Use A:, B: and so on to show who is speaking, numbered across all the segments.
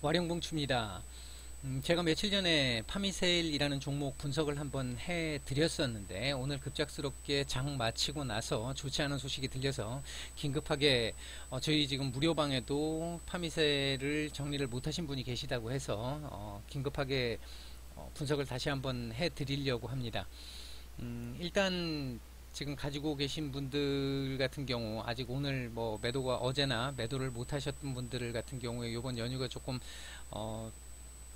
A: 와룡봉추입니다. 음, 제가 며칠 전에 파미세일이라는 종목 분석을 한번 해 드렸었는데 오늘 급작스럽게 장 마치고 나서 좋지 않은 소식이 들려서 긴급하게 어, 저희 지금 무료방에도 파미세일을 정리를 못하신 분이 계시다고 해서 어, 긴급하게 어, 분석을 다시 한번 해 드리려고 합니다. 음, 일단 지금 가지고 계신 분들 같은 경우 아직 오늘 뭐 매도가 어제나 매도를 못 하셨던 분들 같은 경우에 이번 연휴가 조금 어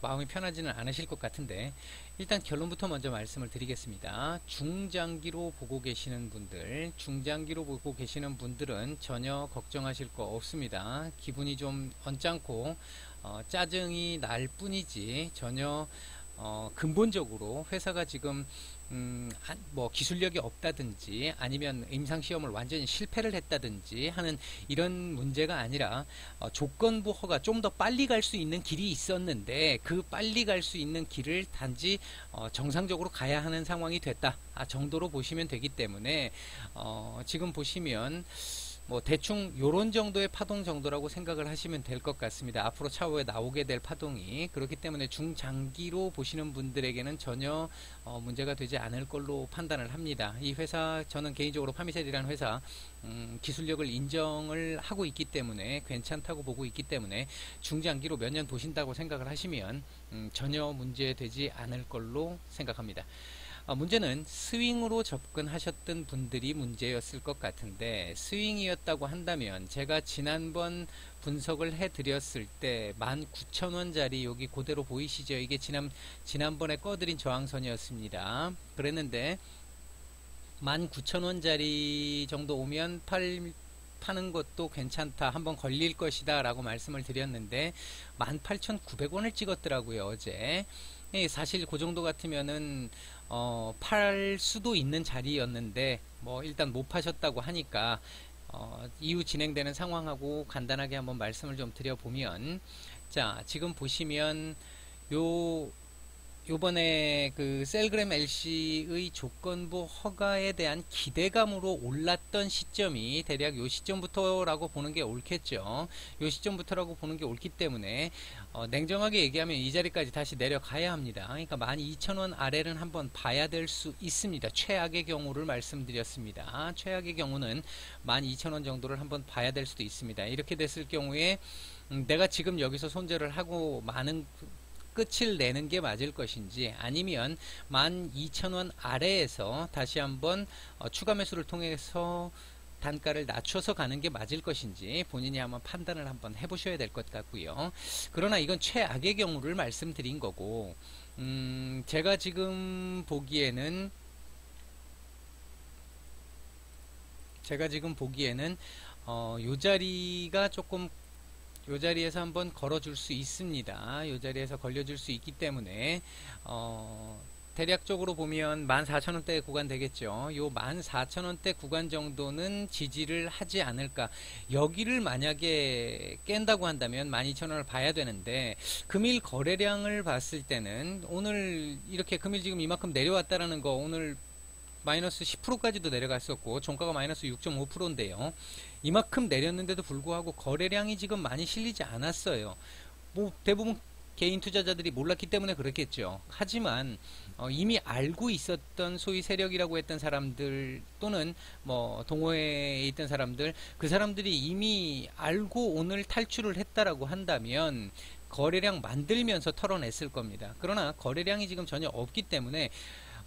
A: 마음이 편하지는 않으실 것 같은데 일단 결론부터 먼저 말씀을 드리겠습니다. 중장기로 보고 계시는 분들 중장기로 보고 계시는 분들은 전혀 걱정하실 거 없습니다. 기분이 좀 언짢고 어, 짜증이 날 뿐이지 전혀 어, 근본적으로 회사가 지금 음, 뭐 기술력이 없다든지 아니면 임상시험을 완전히 실패를 했다든지 하는 이런 문제가 아니라 어, 조건부 허가 좀 더 빨리 갈 수 있는 길이 있었는데 그 빨리 갈 수 있는 길을 단지 어, 정상적으로 가야 하는 상황이 됐다. 아, 정도로 보시면 되기 때문에 어, 지금 보시면 뭐 대충 요런 정도의 파동 정도라고 생각을 하시면 될 것 같습니다. 앞으로 차후에 나오게 될 파동이 그렇기 때문에 중장기로 보시는 분들에게는 전혀 어 문제가 되지 않을 걸로 판단을 합니다. 이 회사 저는 개인적으로 파미셀이라는 회사 음 기술력을 인정을 하고 있기 때문에 괜찮다고 보고 있기 때문에 중장기로 몇 년 보신다고 생각을 하시면 음 전혀 문제되지 않을 걸로 생각합니다. 어, 문제는 스윙으로 접근하셨던 분들이 문제였을 것 같은데 스윙이었다고 한다면 제가 지난번 분석을 해드렸을 때 19,000원짜리 여기 그대로 보이시죠? 이게 지난, 지난번에 꺼드린 저항선이었습니다. 그랬는데 19,000원짜리 정도 오면 팔, 파는 것도 괜찮다. 한번 걸릴 것이다. 라고 말씀을 드렸는데 18,900원을 찍었더라고요. 어제. 예, 사실 그 정도 같으면은 어, 팔 수도 있는 자리였는데 뭐 일단 못 파셨다고 하니까 어, 이후 진행되는 상황하고 간단하게 한번 말씀을 좀 드려보면 자 지금 보시면 요 요번에 그 셀그램 LC의 조건부 허가에 대한 기대감으로 올랐던 시점이 대략 요 시점부터라고 보는 게 옳겠죠. 요 시점부터라고 보는 게 옳기 때문에 어, 냉정하게 얘기하면 이 자리까지 다시 내려가야 합니다. 그러니까 12,000원 아래는 한번 봐야 될 수 있습니다. 최악의 경우를 말씀드렸습니다. 최악의 경우는 12,000원 정도를 한번 봐야 될 수도 있습니다. 이렇게 됐을 경우에 음, 내가 지금 여기서 손절을 하고 많은 끝을 내는 게 맞을 것인지 아니면 12,000원 아래에서 다시 한번 어, 추가 매수를 통해서 단가를 낮춰서 가는 게 맞을 것인지 본인이 한번 판단을 한번 해보셔야 될 것 같고요. 그러나 이건 최악의 경우를 말씀드린 거고 음, 제가 지금 보기에는 제가 지금 보기에는 어, 요 자리가 조금 이 자리에서 한번 걸어줄 수 있습니다. 이 자리에서 걸려줄 수 있기 때문에 어, 대략적으로 보면 14,000원대 구간 되겠죠. 요 14,000원대 구간 정도는 지지를 하지 않을까. 여기를 만약에 깬다고 한다면 12,000원을 봐야 되는데 금일 거래량을 봤을 때는 오늘 이렇게 금일 지금 이만큼 내려왔다라는 거 오늘 마이너스 10%까지도 내려갔었고 종가가 마이너스 6.5%인데요. 이만큼 내렸는데도 불구하고 거래량이 지금 많이 실리지 않았어요. 뭐 대부분 개인 투자자들이 몰랐기 때문에 그렇겠죠. 하지만 어, 이미 알고 있었던 소위 세력이라고 했던 사람들 또는 뭐 동호회에 있던 사람들 그 사람들이 이미 알고 오늘 탈출을 했다라고 한다면 거래량 만들면서 털어냈을 겁니다. 그러나 거래량이 지금 전혀 없기 때문에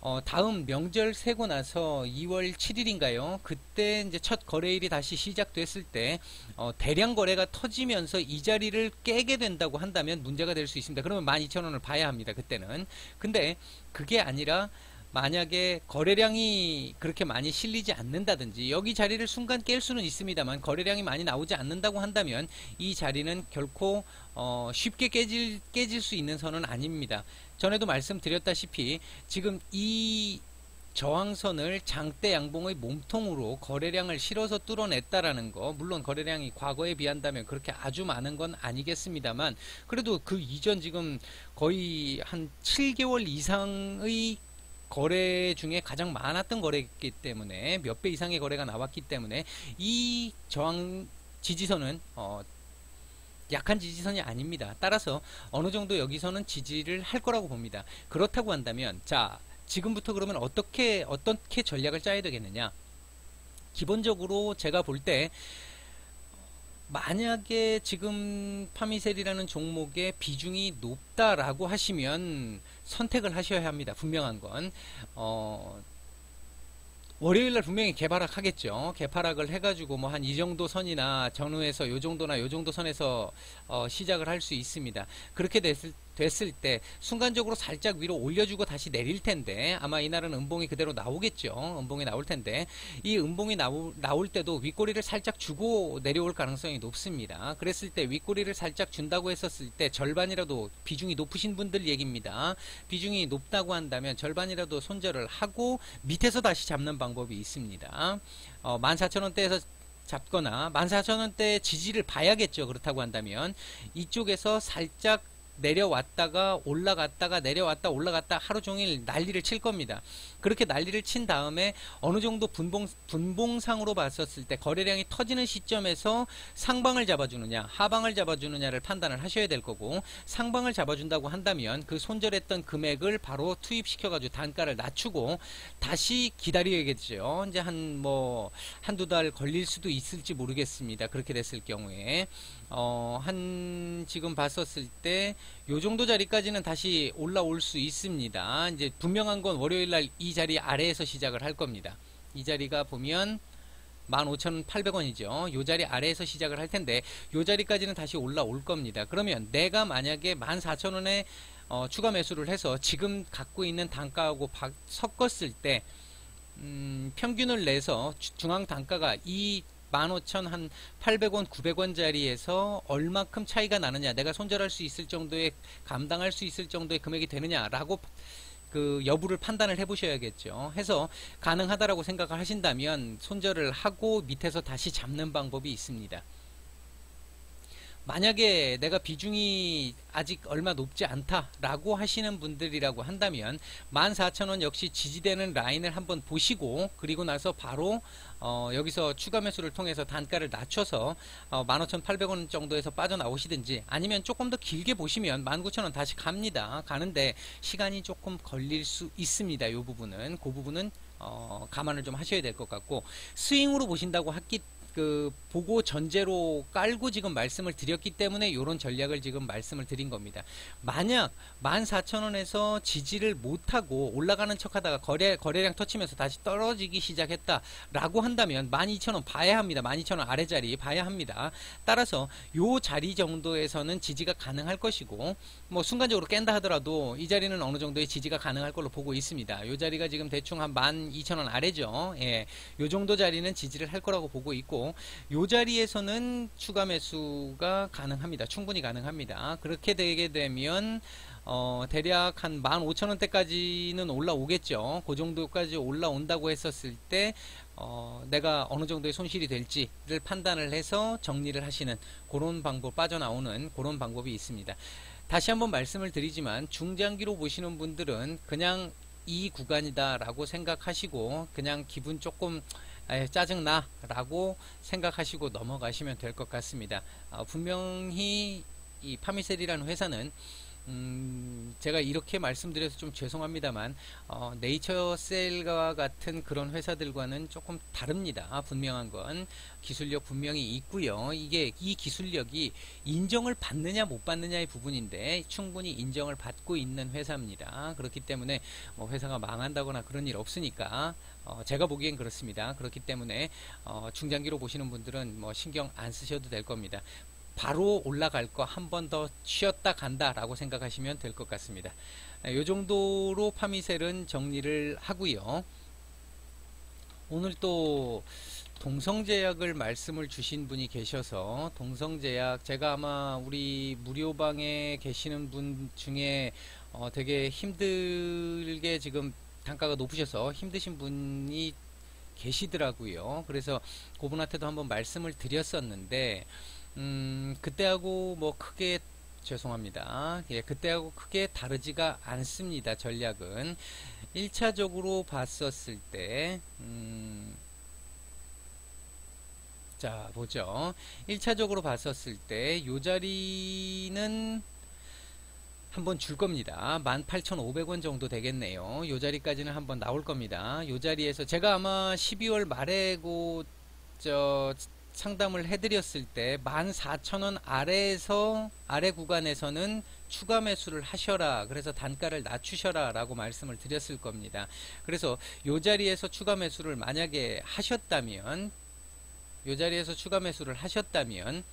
A: 어, 다음 명절 세고 나서 2월 7일인가요? 그때 이제 첫 거래일이 다시 시작됐을 때 어, 대량 거래가 터지면서 이 자리를 깨게 된다고 한다면 문제가 될 수 있습니다. 그러면 12,000원을 봐야 합니다. 그때는. 근데 그게 아니라 만약에 거래량이 그렇게 많이 실리지 않는다든지 여기 자리를 순간 깰 수는 있습니다만 거래량이 많이 나오지 않는다고 한다면 이 자리는 결코 어 쉽게 깨질 깨질 수 있는 선은 아닙니다. 전에도 말씀드렸다시피 지금 이 저항선을 장대 양봉의 몸통으로 거래량을 실어서 뚫어냈다라는 거 물론 거래량이 과거에 비한다면 그렇게 아주 많은 건 아니겠습니다만 그래도 그 이전 지금 거의 한 7개월 이상의 거래 중에 가장 많았던 거래이기 때문에 몇 배 이상의 거래가 나왔기 때문에 이 저항 지지선은 어 약한 지지선이 아닙니다. 따라서 어느 정도 여기서는 지지를 할 거라고 봅니다. 그렇다고 한다면 자 지금부터 그러면 어떻게 어떻게 전략을 짜야 되겠느냐? 기본적으로 제가 볼때 만약에 지금 파미셀이라는 종목의 비중이 높다라고 하시면 선택을 하셔야 합니다. 분명한 건 어, 월요일날 분명히 개발락 하겠죠. 개발락을 해가지고 뭐 한 이 정도 선이나 전후에서 요 정도나 요 정도 선에서 어, 시작을 할 수 있습니다. 그렇게 됐을 됐을 때 순간적으로 살짝 위로 올려주고 다시 내릴 텐데 아마 이날은 음봉이 그대로 나오겠죠. 음봉이 나올 텐데 이 음봉이 나오, 나올 때도 윗꼬리를 살짝 주고 내려올 가능성이 높습니다. 그랬을 때 윗꼬리를 살짝 준다고 했었을 때 절반이라도 비중이 높으신 분들 얘기입니다. 비중이 높다고 한다면 절반이라도 손절을 하고 밑에서 다시 잡는 방법이 있습니다. 어, 14,000원대에서 잡거나 14,000원대 지지를 봐야겠죠. 그렇다고 한다면 이쪽에서 살짝 내려왔다가 올라갔다가 내려왔다 올라갔다 하루 종일 난리를 칠 겁니다. 그렇게 난리를 친 다음에 어느 정도 분봉 분봉상으로 봤었을 때 거래량이 터지는 시점에서 상방을 잡아주느냐 하방을 잡아주느냐를 판단을 하셔야 될 거고 상방을 잡아준다고 한다면 그 손절했던 금액을 바로 투입시켜 가지고 단가를 낮추고 다시 기다려야겠죠. 이제 한 뭐 한두 달 걸릴 수도 있을지 모르겠습니다. 그렇게 됐을 경우에 어, 한 지금 봤었을 때 요 정도 자리까지는 다시 올라올 수 있습니다. 이제 분명한 건 월요일 날 이 자리 아래에서 시작을 할 겁니다. 이 자리가 보면 15,800원이죠. 요 자리 아래에서 시작을 할 텐데 요 자리까지는 다시 올라올 겁니다. 그러면 내가 만약에 14,000원에 어, 추가 매수를 해서 지금 갖고 있는 단가하고 바, 섞었을 때 음, 평균을 내서 중앙 단가가 이 15,000한 800원, 900원짜리에서 얼마큼 차이가 나느냐, 내가 손절할 수 있을 정도의 감당할 수 있을 정도의 금액이 되느냐라고 그 여부를 판단을 해보셔야겠죠. 해서 가능하다라고 생각을 하신다면 손절을 하고 밑에서 다시 잡는 방법이 있습니다. 만약에 내가 비중이 아직 얼마 높지 않다라고 하시는 분들이라고 한다면 14,000원 역시 지지되는 라인을 한번 보시고 그리고 나서 바로 어, 여기서 추가 매수를 통해서 단가를 낮춰서 어, 15,800원 정도에서 빠져나오시든지 아니면 조금 더 길게 보시면 19,000원 다시 갑니다. 가는데 시간이 조금 걸릴 수 있습니다. 이 부분은 그 부분은 어, 감안을 좀 하셔야 될 것 같고 스윙으로 보신다고 했기 그 보고 전제로 깔고 지금 말씀을 드렸기 때문에 이런 전략을 지금 말씀을 드린 겁니다. 만약 14,000원에서 지지를 못하고 올라가는 척하다가 거래 거래량 터치면서 다시 떨어지기 시작했다라고 한다면 12,000원 봐야 합니다. 12,000원 아래 자리 봐야 합니다. 따라서 요 자리 정도에서는 지지가 가능할 것이고 뭐 순간적으로 깬다 하더라도 이 자리는 어느 정도의 지지가 가능할 걸로 보고 있습니다. 요 자리가 지금 대충 한 12,000원 아래죠. 예. 요 정도 자리는 지지를 할 거라고 보고 있고 요 자리에서는 추가 매수가 가능합니다. 충분히 가능합니다. 그렇게 되게 되면 어, 대략 한 15,000원대까지는 올라오겠죠. 그 정도까지 올라온다고 했었을 때, 어, 내가 어느 정도의 손실이 될지를 판단을 해서 정리를 하시는 그런 방법, 빠져나오는 그런 방법이 있습니다. 다시 한번 말씀을 드리지만, 중장기로 보시는 분들은 그냥 이 구간이다 라고 생각하시고, 그냥 기분 조금 에, 짜증나 라고 생각하시고 넘어가시면 될 것 같습니다. 어, 분명히 이 파미셀이라는 회사는 음, 제가 이렇게 말씀드려서 좀 죄송합니다만 어, 네이처셀과 같은 그런 회사들과는 조금 다릅니다. 아, 분명한 건 기술력 분명히 있고요. 이게 이 기술력이 인정을 받느냐 못 받느냐의 부분인데 충분히 인정을 받고 있는 회사입니다. 그렇기 때문에 뭐 회사가 망한다거나 그런 일 없으니까 어, 제가 보기엔 그렇습니다. 그렇기 때문에 어, 중장기로 보시는 분들은 뭐 신경 안 쓰셔도 될 겁니다. 바로 올라갈 거 한 번 더 쉬었다 간다라고 생각하시면 될 것 같습니다. 이 네, 정도로 파미셀은 정리를 하고요. 오늘 또 동성제약을 말씀을 주신 분이 계셔서 동성제약 제가 아마 우리 무료방에 계시는 분 중에 어 되게 힘들게 지금 단가가 높으셔서 힘드신 분이 계시더라고요. 그래서 그분한테도 한번 말씀을 드렸었는데 음, 그때하고 뭐 크게 죄송합니다. 예, 그때하고 크게 다르지가 않습니다. 전략은 1차적으로 봤었을 때 음, 자, 보죠. 1차적으로 봤었을 때, 요 자리는 한번 줄 겁니다. 18,500원 정도 되겠네요. 요 자리까지는 한번 나올 겁니다. 요 자리에서 제가 아마 12월 말에고, 저, 상담을 해드렸을 때 14,000원 아래에서 아래 구간에서는 추가 매수를 하셔라 그래서 단가를 낮추셔라 라고 말씀을 드렸을 겁니다 그래서 요 자리에서 추가 매수를 만약에 하셨다면 요 자리에서 추가 매수를 하셨다면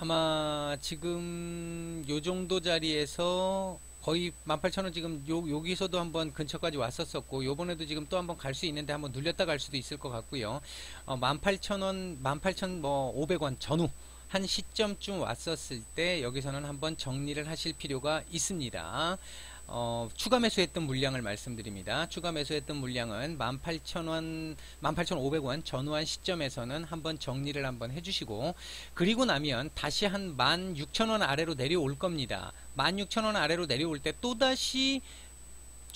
A: 아마 지금 요 정도 자리에서 거의 18,000원 지금 요, 여기서도 한번 근처까지 왔었었고 요번에도 지금 또 한번 갈 수 있는데 한번 눌렸다 갈 수도 있을 것 같고요. 어, 18,000원 18,500원 전후 한 시점쯤 왔었을 때 여기서는 한번 정리를 하실 필요가 있습니다 어, 추가 매수했던 물량을 말씀드립니다. 추가 매수했던 물량은 18,000원, 18,500원 전후한 시점에서는 한번 정리를 한번 해주시고 그리고 나면 다시 한 16,000원 아래로 내려올 겁니다. 16,000원 아래로 내려올 때 또다시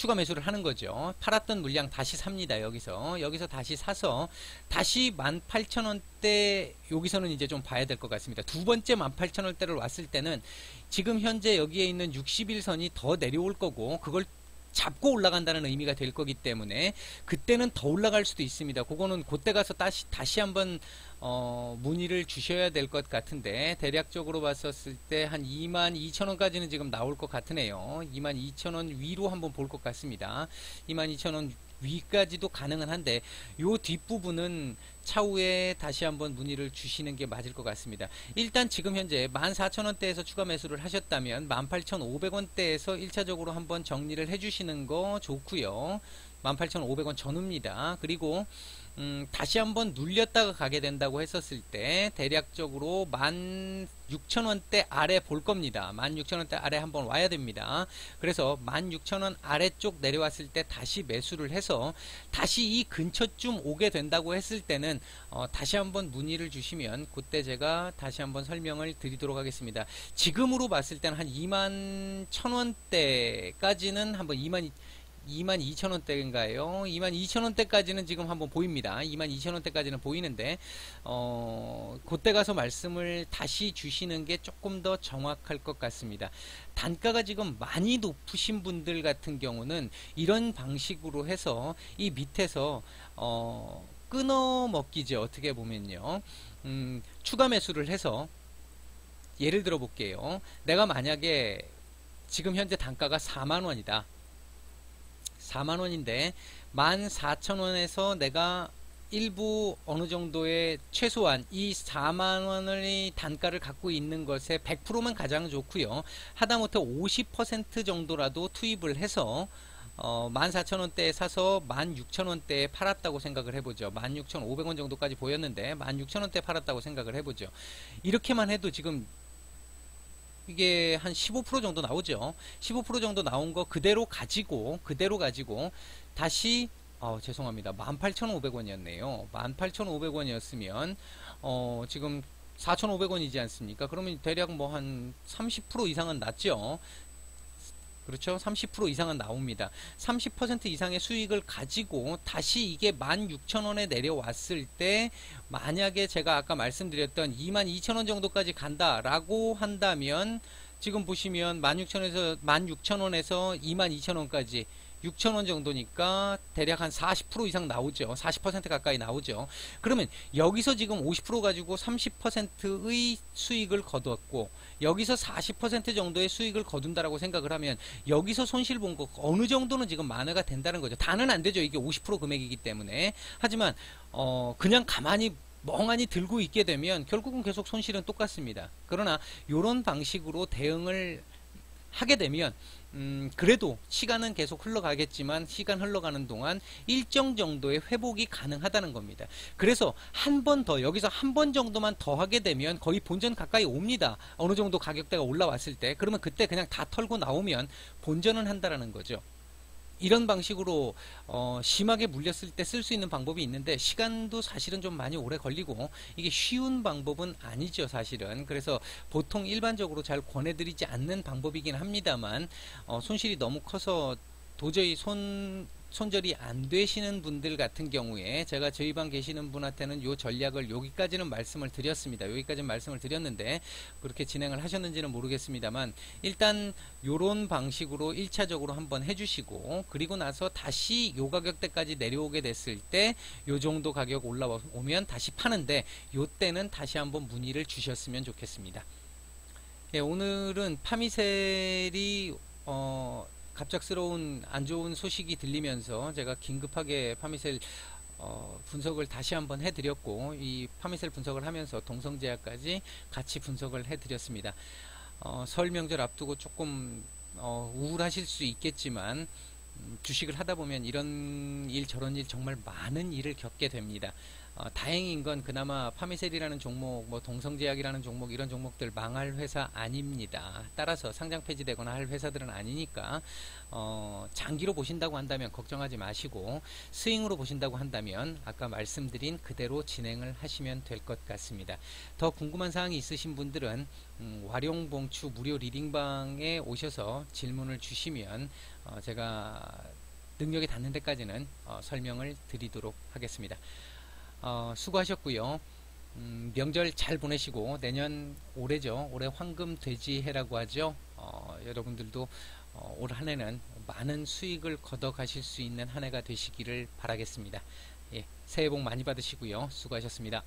A: 추가 매수를 하는 거죠. 팔았던 물량 다시 삽니다. 여기서 여기서 다시 사서 다시 18,000원대 여기서는 이제 좀 봐야 될 것 같습니다. 두 번째 18,000원대를 왔을 때는 지금 현재 여기에 있는 60일선이 더 내려올 거고 그걸 잡고 올라간다는 의미가 될 거기 때문에 그때는 더 올라갈 수도 있습니다. 그거는 그때 가서 다시 다시 한번 어, 문의를 주셔야 될 것 같은데 대략적으로 봤었을 때 한 2만 2천 원까지는 지금 나올 것 같으네요. 2만 2천 원 위로 한번 볼 것 같습니다. 2만 2천 원 위까지도 가능은 한데 요 뒷부분은 차후에 다시 한번 문의를 주시는 게 맞을 것 같습니다. 일단 지금 현재 14,000원대에서 추가 매수를 하셨다면 18,500원대에서 1차적으로 한번 정리를 해주시는 거 좋고요. 18,500원 전후입니다. 그리고 음, 다시 한번 눌렸다가 가게 된다고 했었을 때 대략적으로 16,000원대 아래 볼 겁니다. 16,000원대 아래 한번 와야 됩니다. 그래서 16,000원 아래쪽 내려왔을 때 다시 매수를 해서 다시 이 근처쯤 오게 된다고 했을 때는 어, 다시 한번 문의를 주시면 그때 제가 다시 한번 설명을 드리도록 하겠습니다. 지금으로 봤을 때는 한 2만 1,000원대까지는 한번 2만 22,000원대인가요? 22,000원대까지는 지금 한번 보입니다. 22,000원대까지는 보이는데 어, 그때 가서 말씀을 다시 주시는 게 조금 더 정확할 것 같습니다. 단가가 지금 많이 높으신 분들 같은 경우는 이런 방식으로 해서 이 밑에서 어, 끊어 먹기죠. 어떻게 보면요. 음, 추가 매수를 해서 예를 들어 볼게요. 내가 만약에 지금 현재 단가가 4만 원이다. 4만원인데 14,000원에서 내가 일부 어느 정도의 최소한 이 4만 원의 단가를 갖고 있는 것에 100%만 가장 좋고요 하다못해 50% 정도라도 투입을 해서 어, 14,000원대에 사서 16,000원대에 팔았다고 생각을 해보죠. 16,500원 정도까지 보였는데 16,000원대에 팔았다고 생각을 해보죠. 이렇게만 해도 지금 이게 한 15% 정도 나오죠. 15% 정도 나온 거 그대로 가지고 그대로 가지고 다시 어, 죄송합니다. 18,500원이었네요. 18,500원이었으면 어, 지금 4,500원이지 않습니까? 그러면 대략 뭐 한 30% 이상은 낮죠. 그렇죠? 30% 이상은 나옵니다. 30% 이상의 수익을 가지고 다시 이게 16,000원에 내려왔을 때 만약에 제가 아까 말씀드렸던 22,000원 정도까지 간다라고 한다면 지금 보시면 16,000원에서 16,000원에서 22,000원까지 6천원 정도니까 대략 한 40% 이상 나오죠. 40% 가까이 나오죠. 그러면 여기서 지금 50% 가지고 30%의 수익을 거두었고 여기서 40% 정도의 수익을 거둔다라고 생각을 하면 여기서 손실 본 거 어느 정도는 지금 만회가 된다는 거죠. 다는 안 되죠. 이게 50% 금액이기 때문에. 하지만 어 그냥 가만히 멍하니 들고 있게 되면 결국은 계속 손실은 똑같습니다. 그러나 이런 방식으로 대응을 하게 되면 음, 그래도 시간은 계속 흘러가겠지만 시간 흘러가는 동안 일정 정도의 회복이 가능하다는 겁니다. 그래서 한 번 더 여기서 한 번 정도만 더 하게 되면 거의 본전 가까이 옵니다. 어느 정도 가격대가 올라왔을 때 그러면 그때 그냥 다 털고 나오면 본전은 한다라는 거죠. 이런 방식으로 어, 심하게 물렸을 때 쓸 수 있는 방법이 있는데 시간도 사실은 좀 많이 오래 걸리고 이게 쉬운 방법은 아니죠 사실은. 그래서 보통 일반적으로 잘 권해드리지 않는 방법이긴 합니다만 어, 손실이 너무 커서 도저히 손 손절이 안 되시는 분들 같은 경우에 제가 저희 방 계시는 분한테는 요 전략을 여기까지는 말씀을 드렸습니다. 여기까지는 말씀을 드렸는데 그렇게 진행을 하셨는지는 모르겠습니다만 일단 요런 방식으로 1차적으로 한번 해주시고 그리고 나서 다시 요 가격대까지 내려오게 됐을 때 요 정도 가격 올라오면 다시 파는데 요 때는 다시 한번 문의를 주셨으면 좋겠습니다. 예, 오늘은 파미셀이 어, 갑작스러운 안 좋은 소식이 들리면서 제가 긴급하게 파미셀 어, 분석을 다시 한번 해드렸고 이 파미셀 분석을 하면서 동성제약까지 같이 분석을 해드렸습니다. 어, 설 명절 앞두고 조금 어, 우울하실 수 있겠지만 음, 주식을 하다 보면 이런 일 저런 일 정말 많은 일을 겪게 됩니다. 어, 다행인 건 그나마 파미셀이라는 종목, 뭐 동성제약이라는 종목 이런 종목들 망할 회사 아닙니다. 따라서 상장 폐지되거나 할 회사들은 아니니까 어, 장기로 보신다고 한다면 걱정하지 마시고 스윙으로 보신다고 한다면 아까 말씀드린 그대로 진행을 하시면 될 것 같습니다. 더 궁금한 사항이 있으신 분들은 음, 와룡봉추 무료 리딩방에 오셔서 질문을 주시면 어, 제가 능력이 닿는 데까지는 어, 설명을 드리도록 하겠습니다. 어, 수고하셨고요. 음, 명절 잘 보내시고 내년 올해죠. 올해 황금 돼지해라고 하죠. 어, 여러분들도 어, 올 한해는 많은 수익을 걷어 가실 수 있는 한 해가 되시기를 바라겠습니다. 예, 새해 복 많이 받으시고요. 수고하셨습니다.